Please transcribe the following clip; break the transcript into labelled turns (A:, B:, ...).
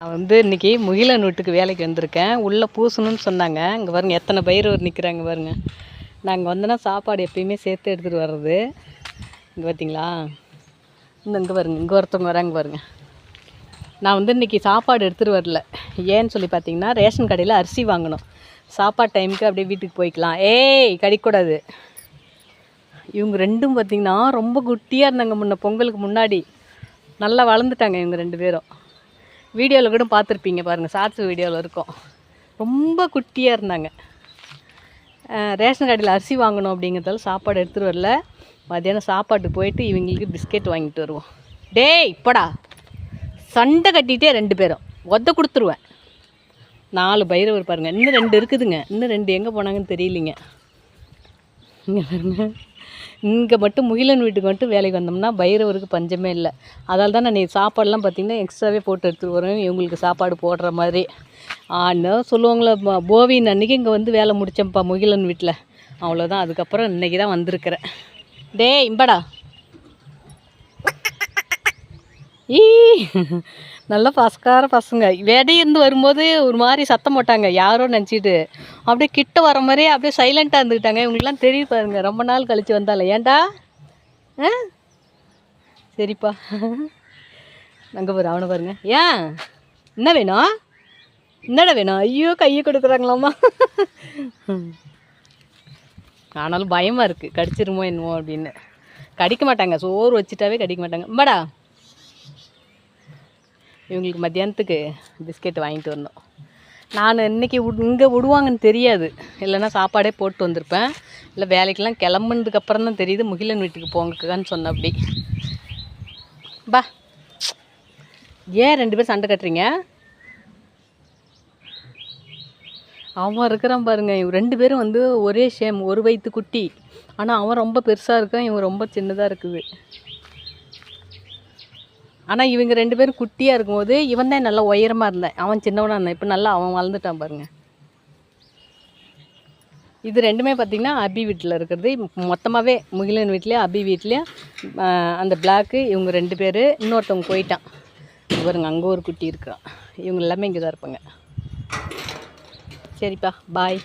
A: நான் வந்து இன்னைக்கு முகிலன் வீட்டுக்கு வேலைக்கு வந்திருக்கேன். உள்ளே பூசணும்னு சொன்னாங்க. இங்கே பாருங்க எத்தனை பயிர் நிற்கிறாங்க பாருங்கள் நாங்கள் வந்தோன்னா சாப்பாடு எப்பயுமே சேர்த்து எடுத்துகிட்டு வர்றது. இங்கே பார்த்தீங்களா இந்த இங்கே பாருங்கள் இங்கே ஒருத்தவங்க வராங்க பாருங்கள் நான் வந்து இன்றைக்கி சாப்பாடு எடுத்துகிட்டு வரல. ஏன்னு சொல்லி பார்த்தீங்கன்னா ரேஷன் கடையில் அரிசி வாங்கணும். சாப்பாடு டைமுக்கு அப்படியே வீட்டுக்கு போய்க்கலாம். ஏய் கடிக்கூடாது. இவங்க ரெண்டும் பார்த்திங்கன்னா ரொம்ப குட்டியாக இருந்தாங்க முன்ன பொங்கலுக்கு முன்னாடி. நல்லா வளர்ந்துட்டாங்க இவங்க ரெண்டு பேரும். வீடியோவில் கூட பார்த்துருப்பீங்க பாருங்கள் ஷார்ட்ஸ் வீடியோவில் இருக்கும். ரொம்ப குட்டியாக இருந்தாங்க. ரேஷன் கடையில் அரிசி வாங்கணும் அப்படிங்கிறதால சாப்பாடு எடுத்துகிட்டு வரல. மத்தியானம் சாப்பாட்டுக்கு போயிட்டு இவங்களுக்கு பிஸ்கெட் வாங்கிட்டு வருவோம். டேய் இப்படா சண்டை கட்டிகிட்டே ரெண்டு பேரும். ஒத்த கொடுத்துருவேன். நாலு பைரவர் பாருங்கள் இன்னும் ரெண்டு இருக்குதுங்க. இன்னும் ரெண்டு எங்கே போனாங்கன்னு தெரியலிங்க. இங்கே பாருங்கள் இங்கே மட்டும் முகிலன் வீட்டுக்கு மட்டும் வேலைக்கு வந்தோம்னா பைரவருக்கு பஞ்சமே இல்லை. அதால் தான் நான் நீ சாப்பாடெலாம் பார்த்தீங்கன்னா எக்ஸ்ட்ராவே போட்டு எடுத்துகிட்டு வரேன் இவங்களுக்கு சாப்பாடு போடுற மாதிரி. ஆனால் சொல்லுவாங்களே போவின் அன்றைக்கி இங்கே வந்து வேலை முடித்தேன்ப்பா முகிலன் வீட்டில் அவ்வளோதான் அதுக்கப்புறம் இன்னைக்கு தான் வந்திருக்கிறேன். டேய் இம்படா. ஈ. நல்ல பசக்கார பசங்க. இருந்து வரும்போது ஒரு மாதிரி சத்தம் போட்டாங்க. யாரோ நினச்சிட்டு. அப்படியே கிட்ட வர மாதிரியே அப்படியே சைலண்ட்டாக இருந்துக்கிட்டாங்க இவங்களுக்குலாம் தெரியுது பாருங்க. ரொம்ப நாள் கழித்து வந்தால. ஏன்டா? ஆ? சரிப்பா. அங்கே பாரு அவனை பாருங்க. ஏன்? என்ன வேணும்? என்னடா வேணும்? ஐயோ கையை கொடுக்குறாங்களாம்மா. ஆனாலும் பயமாக இருக்குது கடிச்சிருமோ என்னமோ அப்படின்னு. கடிக்க மாட்டாங்க. சோறு வச்சுட்டாவே கடிக்க மாட்டாங்க. அம்மாடா இவங்களுக்கு மத்தியானத்துக்கு பிஸ்கெட் வாங்கிட்டு வரணும். நான் இன்னைக்கு இங்கே விடுவாங்கன்னு தெரியாது. இல்லைன்னா சாப்பாடே போட்டு வந்திருப்பேன். இல்லை வேலைக்கெல்லாம் கிளம்புனதுக்கப்புறம் தான் தெரியுது. முகிலன் வீட்டுக்கு போங்கக்கான்னு சொன்ன அப்படி. பா. ஏன் ரெண்டு பேரும் சண்டை கட்டுறீங்க? அவன் இருக்கிறான் பாருங்க. இவன் ரெண்டு பேரும் வந்து ஒரே ஷேம் ஒரு வயிற்று குட்டி. ஆனால் அவன் ரொம்ப பெருசாக இருக்கான். இவன் ரொம்ப சின்னதாக இருக்குது. ஆனால் இவங்க ரெண்டு பேரும் குட்டியாக இருக்கும்போது இவன் தான் நல்லா உயரமாக இருந்தேன். அவன் சின்னவனாக இருந்தேன். இப்போ நல்லா அவன் வளர்ந்துட்டான் பாருங்கள் இது ரெண்டுமே பார்த்திங்கன்னா அபி வீட்டில் இருக்கிறது. மொத்தமாகவே முகிலன் வீட்லேயும் அபி வீட்லேயும் அந்த பிளாக்கு இவங்க ரெண்டு பேர். இன்னொருத்தவங்க போயிட்டான். இவருங்க பாருங்க அங்கே ஒரு குட்டி இருக்கிறான் இவங்க எல்லாமே இங்கே தான் இருப்பாங்க. சரிப்பா பாய்